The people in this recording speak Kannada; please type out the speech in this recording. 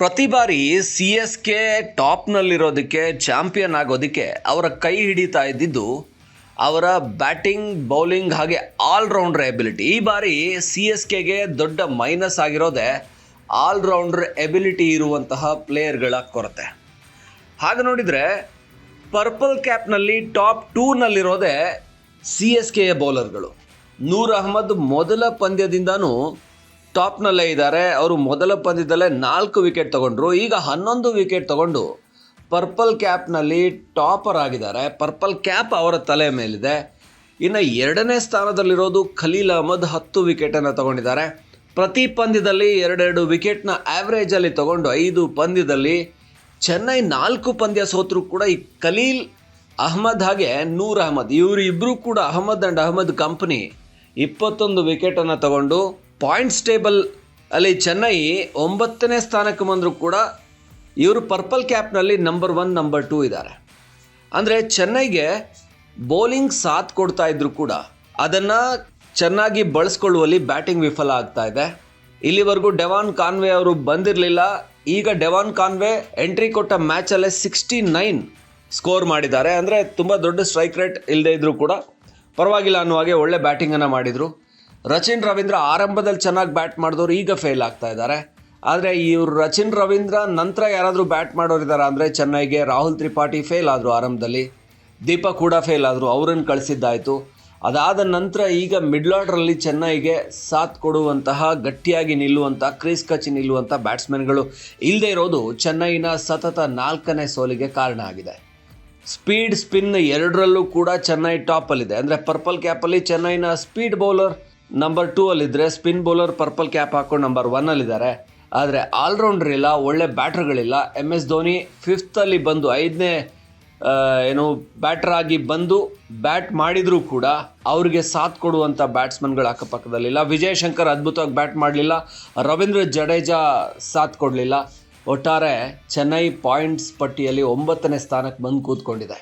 ಪ್ರತಿ ಬಾರಿ ಸಿ ಎಸ್ ಕೆ ಟಾಪ್ನಲ್ಲಿರೋದಕ್ಕೆ ಚಾಂಪಿಯನ್ ಆಗೋದಕ್ಕೆ ಅವರ ಕೈ ಹಿಡಿತಾ ಇದ್ದಿದ್ದು ಅವರ ಬ್ಯಾಟಿಂಗ್ ಬೌಲಿಂಗ್ ಹಾಗೆ ಆಲ್ರೌಂಡರ್ ಎಬಿಲಿಟಿ ಈ ಬಾರಿ ಸಿ ಎಸ್ ಕೆಗೆ ದೊಡ್ಡ ಮೈನಸ್ ಆಗಿರೋದೆ ಆಲ್ರೌಂಡರ್ ಎಬಿಲಿಟಿ ಇರುವಂತಹ ಪ್ಲೇಯರ್ಗಳ ಕೊರತೆ. ಹಾಗೆ ನೋಡಿದರೆ ಪರ್ಪಲ್ ಕ್ಯಾಪ್ನಲ್ಲಿ ಟಾಪ್ ಟೂನಲ್ಲಿರೋದೆ ಸಿ ಎಸ್ ಕೆಯ ಬೌಲರ್ಗಳು ನೂರ್ ಅಹಮದ್ ಮೊದಲ ಪಂದ್ಯದಿಂದನೂ ಟಾಪ್ನಲ್ಲೇ ಇದ್ದಾರೆ. ಅವರು ಮೊದಲ ಪಂದ್ಯದಲ್ಲೇ ನಾಲ್ಕು ವಿಕೆಟ್ ತಗೊಂಡ್ರು. ಈಗ ಹನ್ನೊಂದು ವಿಕೆಟ್ ತಗೊಂಡು ಪರ್ಪಲ್ ಕ್ಯಾಪ್ನಲ್ಲಿ ಟಾಪರ್ ಆಗಿದ್ದಾರೆ. ಪರ್ಪಲ್ ಕ್ಯಾಪ್ ಅವರ ತಲೆ ಮೇಲಿದೆ. ಇನ್ನು ಎರಡನೇ ಸ್ಥಾನದಲ್ಲಿರೋದು ಖಲೀಲ್ ಅಹಮದ್ ಹತ್ತು ವಿಕೆಟನ್ನು ತಗೊಂಡಿದ್ದಾರೆ. ಪ್ರತಿ ಪಂದ್ಯದಲ್ಲಿ ಎರಡೆರಡು ವಿಕೆಟ್ನ ಆ್ಯಾವ್ರೇಜಲ್ಲಿ ತಗೊಂಡು ಐದು ಪಂದ್ಯದಲ್ಲಿ ಚೆನ್ನೈ ನಾಲ್ಕು ಪಂದ್ಯ ಸೋತರೂ ಕೂಡ ಈ ಖಲೀಲ್ ಅಹ್ಮದ್ ಹಾಗೆ ನೂರ್ ಅಹಮದ್. ಇವರು ಇಬ್ಬರು ಕೂಡ ಅಹಮದ್ ಆ್ಯಂಡ್ ಅಹಮದ್ ಕಂಪ್ನಿ ಇಪ್ಪತ್ತೊಂದು ವಿಕೆಟನ್ನು ತಗೊಂಡು ಪಾಯಿಂಟ್ಸ್ ಟೇಬಲ್ ಅಲ್ಲಿ ಚೆನ್ನೈ ಒಂಬತ್ತನೇ ಸ್ಥಾನಕ್ಕೆ ಬಂದರೂ ಕೂಡ ಇವರು ಪರ್ಪಲ್ ಕ್ಯಾಪ್ನಲ್ಲಿ ನಂಬರ್ ಒನ್, ನಂಬರ್ ಟೂ ಇದ್ದಾರೆ. ಅಂದರೆ ಚೆನ್ನೈಗೆ ಬೌಲಿಂಗ್ ಸಾಥ್ ಕೊಡ್ತಾ ಇದ್ರು ಕೂಡ ಅದನ್ನು ಚೆನ್ನಾಗಿ ಬಳಸ್ಕೊಳ್ಳುವಲ್ಲಿ ಬ್ಯಾಟಿಂಗ್ ವಿಫಲ ಆಗ್ತಾ ಇದೆ. ಇಲ್ಲಿವರೆಗೂ ಡೆವಾನ್ ಕಾನ್ವೆ ಅವರು ಬಂದಿರಲಿಲ್ಲ. ಈಗ ಡೆವಾನ್ ಕಾನ್ವೆ ಎಂಟ್ರಿ ಕೊಟ್ಟ ಮ್ಯಾಚಲ್ಲೇ ಸಿಕ್ಸ್ಟಿ ನೈನ್ ಸ್ಕೋರ್ ಮಾಡಿದ್ದಾರೆ. ಅಂದರೆ ತುಂಬ ದೊಡ್ಡ ಸ್ಟ್ರೈಕ್ ರೇಟ್ ಇಲ್ಲದೇ ಇದ್ದರೂ ಕೂಡ ಪರವಾಗಿಲ್ಲ ಅನ್ನುವ ಹಾಗೆ ಒಳ್ಳೆ ಬ್ಯಾಟಿಂಗನ್ನು ಮಾಡಿದರು. ರಚಿನ್ ರವೀಂದ್ರ ಆರಂಭದಲ್ಲಿ ಚೆನ್ನಾಗಿ ಬ್ಯಾಟ್ ಮಾಡಿದವರು ಈಗ ಫೇಲ್ ಆಗ್ತಾ ಇದ್ದಾರೆ. ಆದರೆ ಇವರು ರಚಿನ್ ರವೀಂದ್ರ ನಂತರ ಯಾರಾದರೂ ಬ್ಯಾಟ್ ಮಾಡೋರಿದ್ದಾರೆ ಅಂದರೆ ಚೆನ್ನೈಗೆ ರಾಹುಲ್ ತ್ರಿಪಾಠಿ ಫೇಲ್ ಆದರು ಆರಂಭದಲ್ಲಿ. ದೀಪಕ್ ಕೂಡ ಫೇಲ್ ಆದರು, ಅವರನ್ನು ಕಳಿಸಿದ್ದಾಯಿತು. ಅದಾದ ನಂತರ ಈಗ ಮಿಡ್ಲ್ ಆರ್ಡ್ರಲ್ಲಿ ಚೆನ್ನೈಗೆ ಸಾಥ್ ಕೊಡುವಂತಹ, ಗಟ್ಟಿಯಾಗಿ ನಿಲ್ಲುವಂಥ ಕ್ರೀಸ್ ಕಚ್ಚಿ ನಿಲ್ಲುವಂಥ ಬ್ಯಾಟ್ಸ್ಮನ್ಗಳು ಇಲ್ಲದೆ ಇರೋದು ಚೆನ್ನೈನ ಸತತ ನಾಲ್ಕನೇ ಸೋಲಿಗೆ ಕಾರಣ ಆಗಿದೆ. ಸ್ಪೀಡ್ ಸ್ಪಿನ್ ಎರಡರಲ್ಲೂ ಕೂಡ ಚೆನ್ನೈ ಟಾಪಲ್ಲಿದೆ ಅಂದರೆ ಪರ್ಪಲ್ ಕ್ಯಾಪಲ್ಲಿ ಚೆನ್ನೈನ ಸ್ಪೀಡ್ ಬೌಲರ್ ನಂಬರ್ ಟೂ ಅಲ್ಲಿದ್ದರೆ ಸ್ಪಿನ್ ಬೌಲರ್ ಪರ್ಪಲ್ ಕ್ಯಾಪ್ ಹಾಕೊಂಡು ನಂಬರ್ ಒನ್ನಲ್ಲಿದ್ದಾರೆ ಆದರೆ ಆಲ್ರೌಂಡರ್ ಇಲ್ಲ, ಒಳ್ಳೆ ಬ್ಯಾಟ್ರ್ಗಳಿಲ್ಲ ಎಂ ಎಸ್ ಧೋನಿ ಫಿಫ್ತಲ್ಲಿ ಬಂದು, ಐದನೇ ಏನು ಬ್ಯಾಟರ್ ಆಗಿ ಬಂದು ಬ್ಯಾಟ್ ಮಾಡಿದರೂ ಕೂಡ ಅವರಿಗೆ ಸಾಥ್ ಕೊಡುವಂಥ ಬ್ಯಾಟ್ಸ್ಮನ್ಗಳ ಅಕ್ಕಪಕ್ಕದಲ್ಲಿಲ್ಲ. ವಿಜಯ್ ಶಂಕರ್ ಅದ್ಭುತವಾಗಿ ಬ್ಯಾಟ್ ಮಾಡಲಿಲ್ಲ. ರವೀಂದ್ರ ಜಡೇಜಾ ಸಾಥ್ ಕೊಡಲಿಲ್ಲ. ಒಟ್ಟಾರೆ ಚೆನ್ನೈ ಪಾಯಿಂಟ್ಸ್ ಪಟ್ಟಿಯಲ್ಲಿ ಒಂಬತ್ತನೇ ಸ್ಥಾನಕ್ಕೆ ಬಂದು ಕೂತ್ಕೊಂಡಿದೆ.